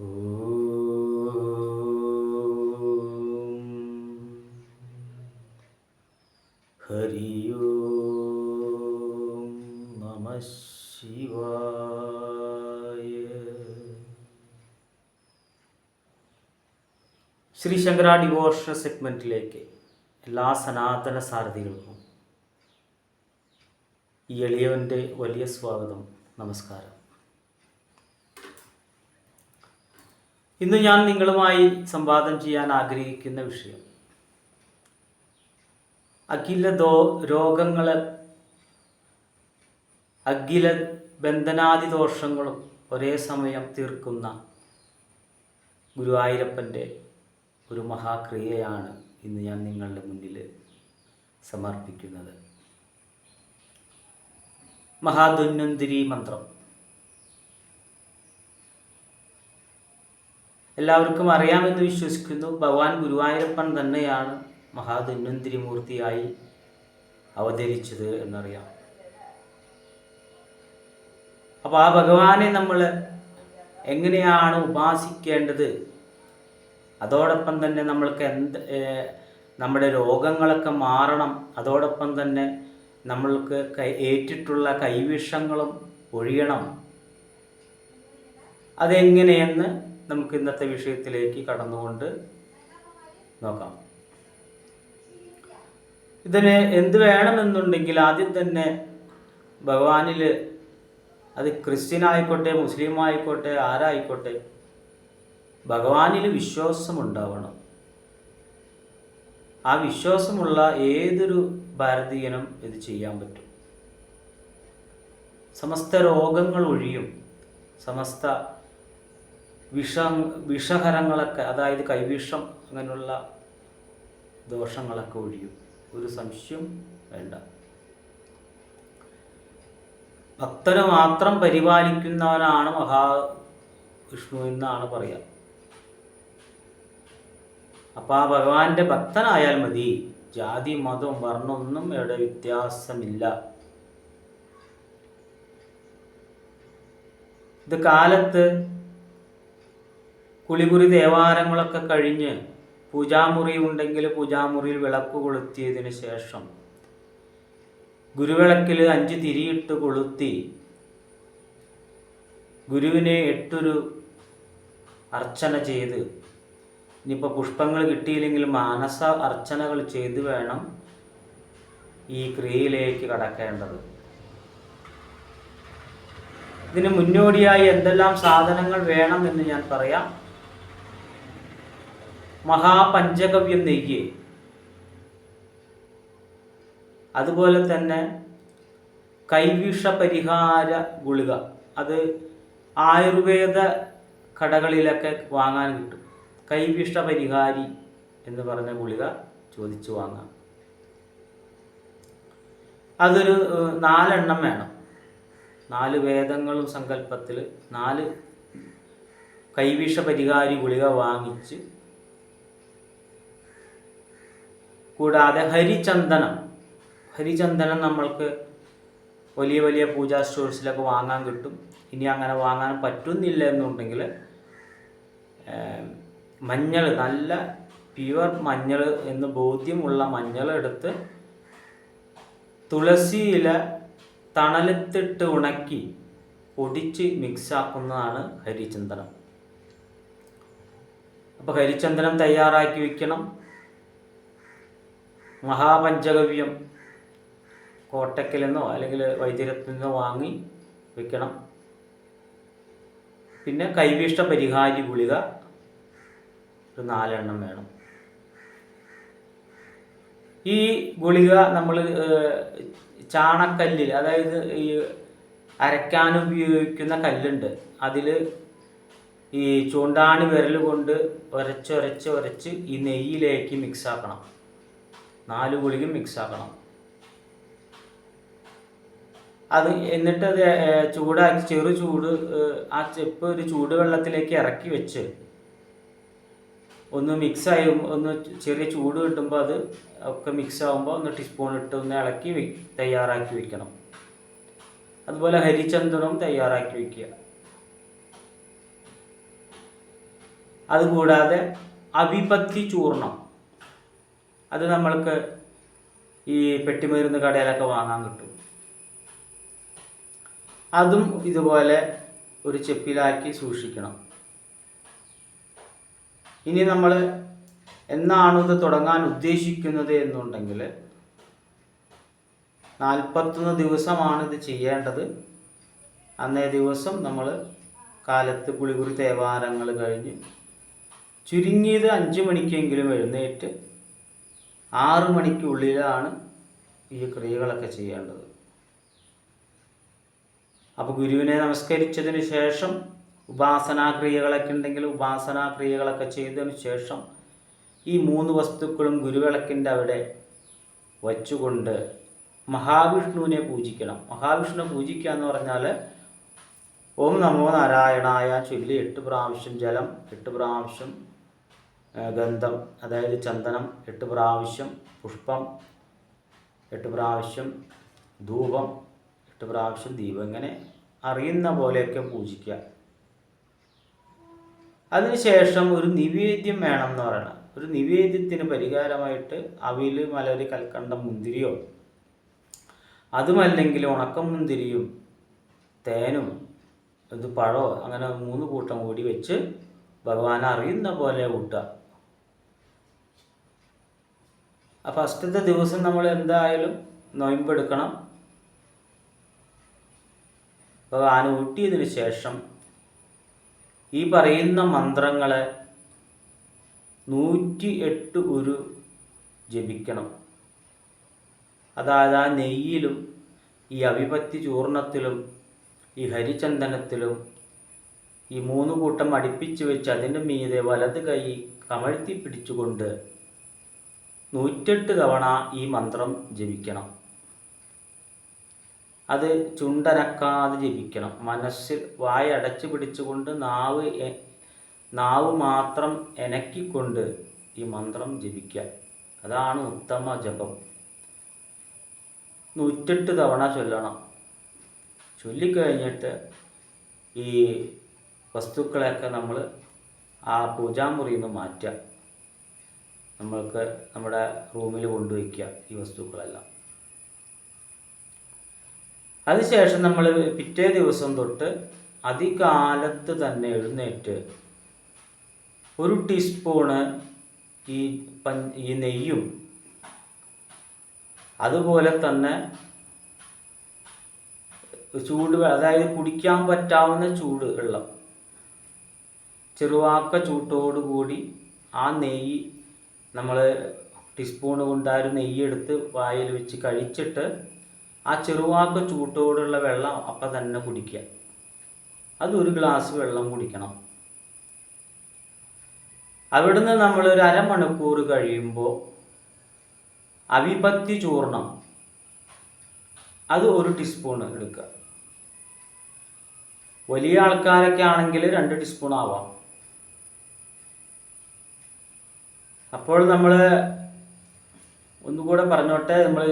നമ ശിവായ ശ്രീ ശങ്കര ഡിവോഷൻ സെഗ്മെന്റിലേക്ക് എല്ലാ സനാതന സാരഥികൾക്കും ഈ എളിയവന്റെ വലിയ സ്വാഗതം നമസ്കാരം. ഇന്ന് ഞാൻ നിങ്ങളുമായി സംവാദം ചെയ്യാൻ ആഗ്രഹിക്കുന്ന വിഷയം. അഖില ദോ രോഗങ്ങൾ അഖില ബന്ധനാദി ദോഷങ്ങളും ഒരേ സമയം തീർക്കുന്ന ഗുരുവായൂരപ്പന്റെ ഒരു മഹാക്രിയയാണ് ഇന്ന് ഞാൻ നിങ്ങളുടെ മുന്നിൽ സമർപ്പിക്കുന്നത്. മഹാധുന്വന്തിരി മന്ത്രം. എല്ലാവർക്കും അറിയാമെന്ന് വിശ്വസിക്കുന്നു. ഭഗവാൻ ഗുരുവായൂരപ്പൻ തന്നെയാണ് മഹാധന്വന്തിരിമൂർത്തിയായി അവതരിച്ചത് എന്നറിയാം. അപ്പോൾ ആ ഭഗവാനെ നമ്മൾ എങ്ങനെയാണ് ഉപാസിക്കേണ്ടത്? അതോടൊപ്പം തന്നെ നമ്മൾക്ക് എന്ത് നമ്മുടെ രോഗങ്ങളൊക്കെ മാറണം. അതോടൊപ്പം തന്നെ നമ്മൾക്ക് ഏറ്റിട്ടുള്ള കൈവിഷങ്ങളും ഒഴിയണം. അതെങ്ങനെയെന്ന് നമുക്ക് ഇന്നത്തെ വിഷയത്തിലേക്ക് കടന്നുകൊണ്ട് നോക്കാം. ഇതിന് എന്ത് വേണമെന്നുണ്ടെങ്കിൽ ആദ്യം തന്നെ ഭഗവാനിൽ അത് ക്രിസ്ത്യൻ ആയിക്കോട്ടെ മുസ്ലിം ആയിക്കോട്ടെ ആരായിക്കോട്ടെ ഭഗവാനിൽ വിശ്വാസമുണ്ടാവണം. ആ വിശ്വാസമുള്ള ഏതൊരു ഭാരതീയനും ഇത് ചെയ്യാൻ പറ്റും. സമസ്ത രോഗങ്ങൾ ഒഴിയും സമസ്ത വിഷ വിഷഹരങ്ങളൊക്കെ അതായത് കൈവിഷം അങ്ങനെയുള്ള ദോഷങ്ങളൊക്കെ ഒഴിയും. ഒരു സംശയം വേണ്ട. ഭക്തന് മാത്രം പരിപാലിക്കുന്നവനാണ് മഹാവിഷ്ണു എന്നാണ് പറയുക അപ്പം ആ ഭഗവാന്റെ ഭക്തനായാൽ മതി. ജാതി മതം വർണമൊന്നും ഇവിടെ വ്യത്യാസമില്ല. ഇത് കാലത്ത് കുളികുറി ദേവാരങ്ങളൊക്കെ കഴിഞ്ഞ് പൂജാമുറി ഉണ്ടെങ്കിൽ പൂജാമുറിയിൽ വിളക്ക് കൊളുത്തിയതിന് ശേഷം ഗുരുവിളക്കിൽ അഞ്ച് തിരിയിട്ട് കൊളുത്തി ഗുരുവിനെ എട്ടൊരു അർച്ചന ചെയ്ത് ഇനിയിപ്പോൾ പുഷ്പങ്ങൾ കിട്ടിയില്ലെങ്കിൽ മാനസ അർച്ചനകൾ ചെയ്ത് വേണം ഈ ക്രിയയിലേക്ക് കടക്കേണ്ടത്. ഇതിന് മുന്നോടിയായി എന്തെല്ലാം സാധനങ്ങൾ വേണം എന്ന് ഞാൻ പറയാം. മഹാപഞ്ചഗവ്യം നെയ്യ്. അതുപോലെ തന്നെ കൈവിഷ പരിഹാര ഗുളിക. അത് ആയുർവേദ കടകളിലൊക്കെ വാങ്ങാൻ കിട്ടും. കൈവിഷ പരിഹാരി എന്ന് പറഞ്ഞ ഗുളിക ചോദിച്ചു വാങ്ങാം. അതൊരു നാലെണ്ണം വേണം. നാല് വേദങ്ങളും സങ്കല്പത്തിൽ നാല് കൈവിഷ പരിഹാരി ഗുളിക വാങ്ങിച്ച് കൂടാതെ ഹരിചന്ദനം. ഹരിചന്ദനം നമ്മൾക്ക് വലിയ വലിയ പൂജാ സ്റ്റോഴ്സിലൊക്കെ വാങ്ങാൻ കിട്ടും. ഇനി അങ്ങനെ വാങ്ങാൻ പറ്റുന്നില്ല എന്നുണ്ടെങ്കിൽ മഞ്ഞൾ നല്ല പ്യുവർ മഞ്ഞൾ എന്ന് ബോധ്യമുള്ള മഞ്ഞൾ എടുത്ത് തുളസി ഇല തണലത്തിട്ട് ഉണക്കി പൊടിച്ച് മിക്സാക്കുന്നതാണ് ഹരിചന്ദനം. അപ്പോൾ ഹരിചന്ദനം തയ്യാറാക്കി വെക്കണം. മഹാപഞ്ചഗവ്യം കോട്ടക്കിൽ നിന്നോ അല്ലെങ്കിൽ വൈദ്യരത്തിൽ നിന്നോ വാങ്ങി വെക്കണം. പിന്നെ കൈവിഷ്ട പരിഹാരി ഗുളിക ഒരു നാലെണ്ണം വേണം. ഈ ഗുളിക നമ്മൾ ചാണക്കല്ലിൽ അതായത് ഈ അരയ്ക്കാൻ ഉപയോഗിക്കുന്ന കല്ലുണ്ട്. അതിൽ ഈ ചൂണ്ടാണി വിരൽ കൊണ്ട് ഉരച്ച് ഉരച്ച് ഉരച്ച് ഈ നെയ്യിലേക്ക് മിക്സ് ആക്കണം. നാല് ഗുളിക മിക്സ് ആക്കണം. അത് എന്നിട്ട് അത് ചൂടാക്കി ചെറു ചൂട് ആ ചെപ്പ് ഒരു ചൂട് വെള്ളത്തിലേക്ക് ഇറക്കി വെച്ച് ഒന്ന് മിക്സ് ആയി ഒന്ന് ചെറിയ ചൂട് കിട്ടുമ്പോൾ അത് ഒക്കെ മിക്സ് ആകുമ്പോൾ ഒന്ന് ടീസ്പൂൺ ഇട്ട് ഒന്ന് ഇളക്കി തയ്യാറാക്കി വെക്കണം. അതുപോലെ ഹരിചന്ദനവും തയ്യാറാക്കി വെക്കുക. അതുകൂടാതെ അവിപത്തി ചൂർണം. അത് നമ്മൾക്ക് ഈ പെട്ടിമരുന്ന് കടയിലൊക്കെ വാങ്ങാൻ കിട്ടും. അതും ഇതുപോലെ ഒരു ചെപ്പിലാക്കി സൂക്ഷിക്കണം. ഇനി നമ്മൾ എന്നാണ് ഇത് തുടങ്ങാൻ ഉദ്ദേശിക്കുന്നത് എന്നുണ്ടെങ്കിൽ നാൽപ്പത്തൊന്ന് ദിവസമാണ് ഇത് ചെയ്യേണ്ടത്. അന്നേ ദിവസം നമ്മൾ കാലത്ത് കുളികുറി തേവാരങ്ങൾ കഴിഞ്ഞ് ചുരുങ്ങിയത് അഞ്ച് മണിക്കെങ്കിലും എഴുന്നേറ്റ് ആറ് മണിക്കുള്ളിലാണ് ഈ ക്രിയകളൊക്കെ ചെയ്യേണ്ടത്. അപ്പോൾ ഗുരുവിനെ നമസ്കരിച്ചതിന് ശേഷം ഉപാസനാക്രിയകളൊക്കെ ഉണ്ടെങ്കിൽ ഉപാസനാക്രിയകളൊക്കെ ചെയ്തതിന് ശേഷം ഈ മൂന്ന് വസ്തുക്കളും ഗുരുവിളക്കിന്റെ അവിടെ വച്ചുകൊണ്ട് മഹാവിഷ്ണുവിനെ പൂജിക്കണം. മഹാവിഷ്ണു പൂജിക്കുക എന്ന് പറഞ്ഞാൽ ഓം നമോ നാരായണായ ചൊല്ലി എട്ട് പ്രാവശ്യം ജലം എട്ട് പ്രാവശ്യം ഗന്ധം അതായത് ചന്ദനം എട്ട് പ്രാവശ്യം പുഷ്പം എട്ട് പ്രാവശ്യം ധൂപം എട്ട് പ്രാവശ്യം ദീപം ഇങ്ങനെ അറിയുന്ന പോലെയൊക്കെ പൂജിക്കുക. അതിനുശേഷം ഒരു നിവേദ്യം വേണം എന്ന് പറയണം. ഒരു നിവേദ്യത്തിന് പരിഹാരമായിട്ട് അവിൽ മലരി കൽക്കണ്ട മുന്തിരിയോ അതുമല്ലെങ്കിൽ ഉണക്കം മുന്തിരിയും തേനും ഇത് പഴമോ അങ്ങനെ മൂന്ന് കൂട്ടം കൂടി വെച്ച് ഭഗവാൻ അറിയുന്ന പോലെ കൂട്ടുക ആ ഫസ്റ്റത്തെ ദിവസം നമ്മൾ എന്തായാലും നൊയമ്പെടുക്കണം ആന ഊട്ടിയതിന് ശേഷം ഈ പറയുന്ന മന്ത്രങ്ങളെ നൂറ്റി എട്ട് ഉരു ജപിക്കണം. അതായത് ആ നെയ്യിലും ഈ അവിപത്തി ചൂർണത്തിലും ഈ ഹരിചന്ദനത്തിലും ഈ മൂന്ന് കൂട്ടം അടുപ്പിച്ച് വെച്ച് അതിന്റെ മീതെ വലത് കൈ കമഴ്ത്തി പിടിച്ചുകൊണ്ട് നൂറ്റെട്ട് തവണ ഈ മന്ത്രം ജപിക്കണം. അത് ചുണ്ടനക്കാതെ ജപിക്കണം. മനസ്സിൽ വായ അടച്ചു പിടിച്ചുകൊണ്ട് നാവ് നാവ് മാത്രം എനക്കിക്കൊണ്ട് ഈ മന്ത്രം ജപിക്കുക. അതാണ് ഉത്തമ ജപം. നൂറ്റെട്ട് തവണ ചൊല്ലണം. ചൊല്ലിക്കഴിഞ്ഞിട്ട് ഈ വസ്തുക്കളെയൊക്കെ നമ്മൾ ആ പൂജാമുറിയിൽ നിന്ന് മാറ്റുക. നമ്മൾക്ക് നമ്മുടെ റൂമിൽ കൊണ്ടുവയ്ക്കുക ഈ വസ്തുക്കളെല്ലാം. അതിനുശേഷം നമ്മൾ പിറ്റേ ദിവസം തൊട്ട് അതികാലത്ത് തന്നെ എഴുന്നേറ്റ് ഒരു ടീസ്പൂണ് ഈ പൻ ഈ നെയ്യും അതുപോലെ തന്നെ ചൂട് അതായത് കുടിക്കാൻ പറ്റാവുന്ന ചൂട് വെള്ളം. ചെറുവാക്ക ചൂട്ടോടുകൂടി ആ നെയ്യ് നമ്മൾ ടീസ്പൂൺ കൊണ്ട് നെയ്യെടുത്ത് വായിൽ വെച്ച് കഴിച്ചിട്ട് ആ ചെറുവാക്ക ചൂട്ടോടുള്ള വെള്ളം അപ്പം തന്നെ കുടിക്കുക. അത് ഒരു ഗ്ലാസ് വെള്ളം കുടിക്കണം. അവിടുന്ന് നമ്മൾ ഒരു അരമണിക്കൂർ കഴിയുമ്പോൾ അവിപത്തി ചൂർണം. അത് ഒരു ടീസ്പൂൺ എടുക്കുക. വലിയ ആൾക്കാരൊക്കെ ആണെങ്കിൽ രണ്ട് ടീസ്പൂൺ ആവാം. അപ്പോൾ നമ്മൾ ഒന്നുകൂടെ പറഞ്ഞോട്ടെ നമ്മൾ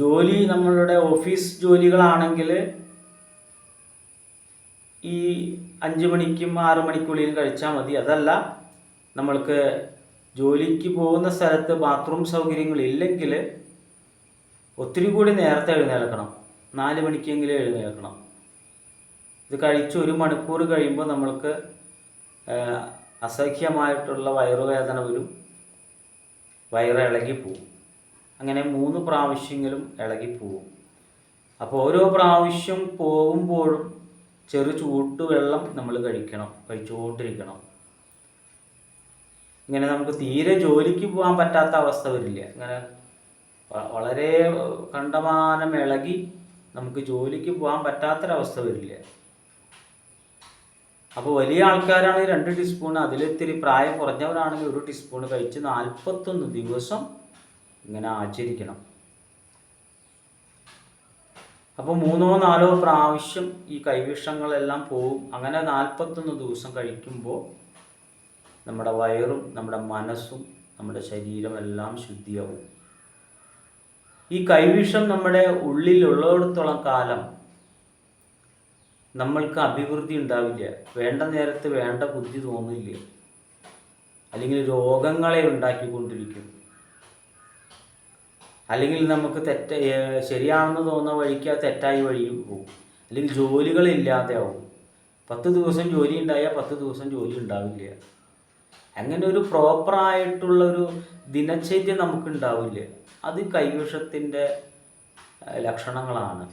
ജോലി നമ്മളുടെ ഓഫീസ് ജോലികളാണെങ്കിൽ ഈ അഞ്ച് മണിക്കും ആറു മണിക്കുള്ളിൽ കഴിച്ചാൽ മതി. അതല്ല നമ്മൾക്ക് ജോലിക്ക് പോകുന്ന സ്ഥലത്ത് ബാത്റൂം സൗകര്യങ്ങൾ ഇല്ലെങ്കിൽ ഒത്തിരി കൂടി നേരത്തെ എഴുന്നേൽക്കണം. നാല് മണിക്കെങ്കിലും എഴുന്നേൽക്കണം. ഇത് കഴിച്ച് ഒരു മണിക്കൂർ കഴിയുമ്പോൾ നമ്മൾക്ക് അസഹ്യമായിട്ടുള്ള വയറുവേദന വരും. വയറ് ഇളകിപ്പോവും. അങ്ങനെ മൂന്ന് പ്രാവശ്യങ്ങളും ഇളകിപ്പോവും. അപ്പോൾ ഓരോ പ്രാവശ്യം പോകുമ്പോഴും ചെറു ചൂട്ടുവെള്ളം നമ്മൾ കഴിക്കണം കഴിച്ചുകൊണ്ടിരിക്കണം. ഇങ്ങനെ നമുക്ക് തീരെ ജോലിക്ക് പോകാൻ പറ്റാത്ത അവസ്ഥ വരില്ല. ഇങ്ങനെ വളരെ കണ്ടമാനം ഇളകി നമുക്ക് ജോലിക്ക് പോകാൻ പറ്റാത്തൊരവസ്ഥ വരില്ല. അപ്പോൾ വലിയ ആൾക്കാരാണ് രണ്ട് ടീസ്പൂൺ അതിലിത്തിരി പ്രായം കുറഞ്ഞവരാണെങ്കിൽ ഒരു ടീസ്പൂൺ കഴിച്ച് നാൽപ്പത്തൊന്ന് ദിവസം ഇങ്ങനെ ആചരിക്കണം. അപ്പോൾ മൂന്നോ നാലോ പ്രാവശ്യം ഈ കൈവിഷങ്ങളെല്ലാം പോവും. അങ്ങനെ നാൽപ്പത്തൊന്ന് ദിവസം കഴിക്കുമ്പോൾ നമ്മുടെ വയറും നമ്മുടെ മനസ്സും നമ്മുടെ ശരീരം എല്ലാം ശുദ്ധിയാവും. ഈ കൈവിഷം നമ്മുടെ ഉള്ളിലുള്ളിടത്തോളം കാലം നമ്മൾക്ക് അഭിവൃദ്ധി ഉണ്ടാവില്ല. വേണ്ട നേരത്ത് വേണ്ട ബുദ്ധി തോന്നില്ല. അല്ലെങ്കിൽ രോഗങ്ങളെ ഉണ്ടാക്കിക്കൊണ്ടിരിക്കും. അല്ലെങ്കിൽ നമുക്ക് തെറ്റ ശരിയാണെന്ന് തോന്നുന്ന വഴിക്ക് അത് തെറ്റായി വഴിയും പോകും. അല്ലെങ്കിൽ ജോലികളില്ലാതെ ആവും പത്ത് ദിവസം ജോലി ഉണ്ടായാൽ പത്ത് ദിവസം ജോലി ഉണ്ടാവില്ല. അങ്ങനെ ഒരു പ്രോപ്പറായിട്ടുള്ള ഒരു ദിനചര്യ നമുക്ക് ഉണ്ടാവില്ല അത് കൈവശത്തിന്റെ ലക്ഷണങ്ങളാണ്.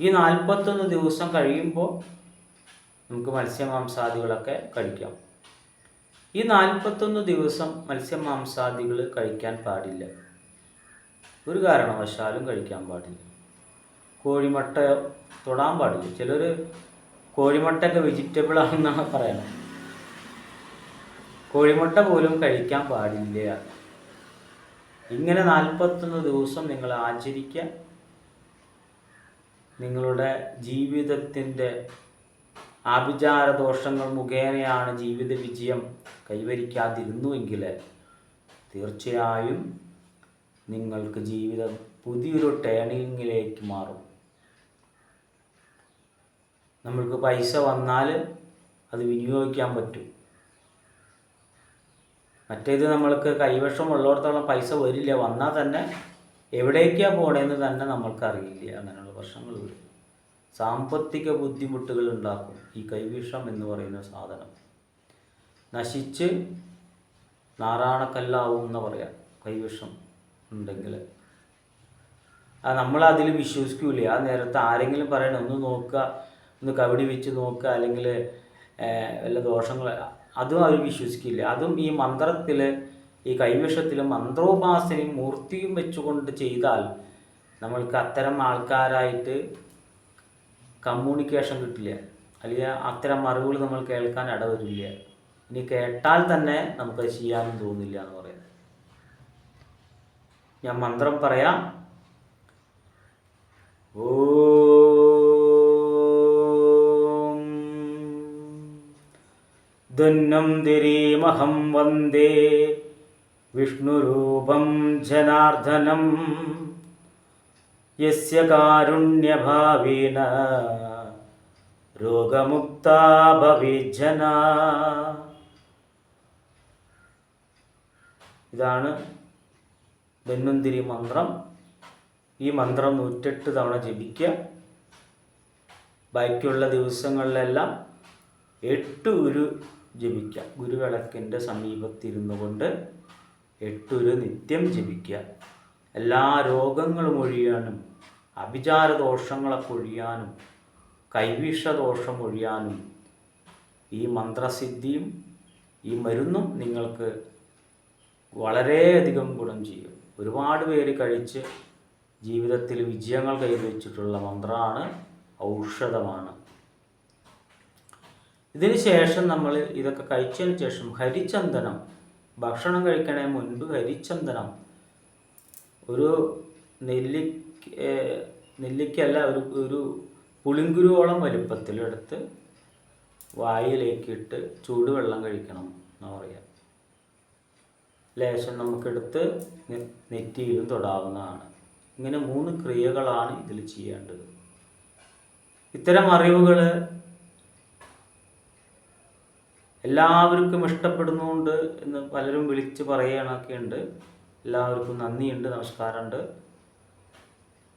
ഈ നാൽപ്പത്തൊന്ന് ദിവസം കഴിയുമ്പോൾ നമുക്ക് മത്സ്യമാംസാദികളൊക്കെ കഴിക്കാം. ഈ നാൽപ്പത്തൊന്ന് ദിവസം മത്സ്യമാംസാദികൾ കഴിക്കാൻ പാടില്ല. ഒരു കാരണവശാലും കഴിക്കാൻ പാടില്ല. കോഴിമുട്ട തൊടാൻ പാടില്ല. ചിലർ കോഴിമുട്ടയൊക്കെ വെജിറ്റബിൾ ആണെന്നാണ് പറയുന്നത് കോഴിമുട്ട പോലും കഴിക്കാൻ പാടില്ല. ഇങ്ങനെ നാൽപ്പത്തൊന്ന് ദിവസം നിങ്ങൾ ആചരിക്കുക. നിങ്ങളുടെ ജീവിതത്തിന്റെ ആഭിചാര ദോഷങ്ങൾ മുഖേനയാണ് ജീവിത വിജയം കൈവരിക്കാതിരുന്നുവെങ്കിൽ തീർച്ചയായും നിങ്ങൾക്ക് ജീവിതം പുതിയൊരു ടേണിങ്ങിലേക്ക് മാറും. നമ്മൾക്ക് പൈസ വന്നാൽ അത് വിനിയോഗിക്കാൻ പറ്റും. മറ്റേത് നമ്മൾക്ക് കൈവശം ഉള്ളിടത്തോളം പൈസ വരില്ല. വന്നാൽ തന്നെ എവിടേക്കാണ് പോണേന്ന് തന്നെ നമ്മൾക്ക് അറിയില്ല. അങ്ങനെയുള്ള പ്രശ്നങ്ങൾ വരും. സാമ്പത്തിക ബുദ്ധിമുട്ടുകൾ ഉണ്ടാക്കും ഈ കൈവിഷം എന്ന് പറയുന്ന സാധനം. നശിച്ച് നാറാണക്കല്ലാവും എന്ന് പറയാം കൈവിഷം ഉണ്ടെങ്കിൽ. അത് നമ്മൾ അതിൽ വിശ്വസിക്കൂലേ. ആ നേരത്തെ ആരെങ്കിലും പറയണം ഒന്ന് നോക്കുക ഒന്ന് കവടി വെച്ച് നോക്കുക അല്ലെങ്കിൽ വല്ല ദോഷങ്ങൾ അതും അവർ വിശ്വസിക്കില്ല. അതും ഈ മന്ത്രത്തിൽ ഈ കൈവിഷത്തിൽ മന്ത്രോപാസനയും മൂർത്തിയും വെച്ചുകൊണ്ട് ചെയ്താൽ നമ്മൾക്ക് അത്തരം ആൾക്കാരായിട്ട് കമ്മ്യൂണിക്കേഷൻ കിട്ടില്ല. അല്ലെങ്കിൽ അത്തരം അറിവുകൾ നമ്മൾ കേൾക്കാൻ ഇടവരില്ല. ഇനി കേട്ടാൽ തന്നെ നമുക്കത് ചെയ്യാനും തോന്നില്ല എന്ന് പറയുന്നത്. ഞാൻ മന്ത്രം പറയാം. ഓം ദിരീമഹം വന്ദേ വിഷ്ണുരൂപം ജനാർദ്ദനം. യസ്യ രോഗമുക്ത രോഗമുക്താ ഭവേജ്ജന ഇതാണ് ധന്വന്തിരി മന്ത്രം. ഈ മന്ത്രം നൂറ്റെട്ട് തവണ ജപിക്കുക. ബാക്കിയുള്ള ദിവസങ്ങളിലെല്ലാം എട്ട് ഗുരു ജപിക്കുക. ഗുരുവിളക്കിന്റെ സമീപത്തിരുന്നു കൊണ്ട് എട്ടുരു നിത്യം ജപിക്കുക. എല്ലാ രോഗങ്ങളും ഒഴിയാനും അഭിചാര ദോഷങ്ങളൊക്കെ ഒഴിയാനും കൈവിഷദോഷം ഒഴിയാനും ഈ മന്ത്രസിദ്ധിയും ഈ മരുന്നും നിങ്ങൾക്ക് വളരെയധികം ഗുണം ചെയ്യും. ഒരുപാട് പേര് കഴിച്ച് ജീവിതത്തിൽ വിജയങ്ങൾ കൈവരിച്ചിട്ടുള്ള മന്ത്രമാണ് ഔഷധമാണ്. ഇതിന് ശേഷം നമ്മൾ ഇതൊക്കെ കഴിച്ചതിന് ശേഷം ഹരിചന്ദനം ഭക്ഷണം കഴിക്കണേ മുൻപ് ഹരിചന്ദനം ഒരു നെല്ലിക്ക നെല്ലിക്കല്ല ഒരു ഒരു പുളിങ്കുരുവോളം വലുപ്പത്തിലെടുത്ത് വായിലേക്ക് ഇട്ട് ചൂടുവെള്ളം കഴിക്കണം എന്ന് പറയാം. ലേശം നമുക്കെടുത്ത് നെറ്റിയിലും തൊടാവുന്നതാണ്. ഇങ്ങനെ മൂന്ന് ക്രിയകളാണ് ഇതിൽ ചെയ്യേണ്ടത്. ഇത്തരം അറിവുകൾ എല്ലാവർക്കും ഇഷ്ടപ്പെടുന്നുണ്ട് എന്ന് പലരും വിളിച്ച് പറയണൊക്കെ എല്ലാവർക്കും നന്ദിയുണ്ട് നമസ്കാരമുണ്ട്.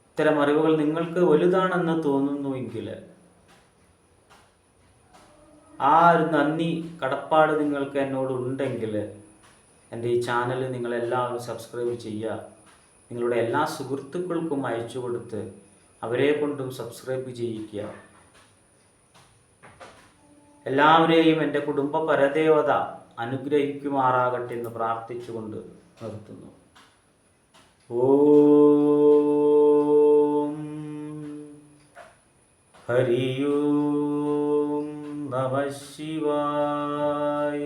ഇത്തരം അറിവുകൾ നിങ്ങൾക്ക് വലുതാണെന്ന് തോന്നുന്നുവെങ്കിൽ ആ ഒരു നന്ദി കടപ്പാട് നിങ്ങൾക്ക് എന്നോട് ഉണ്ടെങ്കിൽ എന്റെ ഈ ചാനൽ നിങ്ങളെല്ലാവരും സബ്സ്ക്രൈബ് ചെയ്യുക. നിങ്ങളുടെ എല്ലാ സുഹൃത്തുക്കൾക്കും അയച്ചു കൊടുത്ത് അവരെ കൊണ്ടും സബ്സ്ക്രൈബ് ചെയ്യിക്കുക. എല്ലാവരെയും എന്റെ കുടുംബ പരദേവത അനുഗ്രഹിക്കുമാറാകട്ടെ എന്ന് പ്രാർത്ഥിച്ചുകൊണ്ട് നിർത്തുന്നു ഓം ഹരിയോം നമ ശിവായ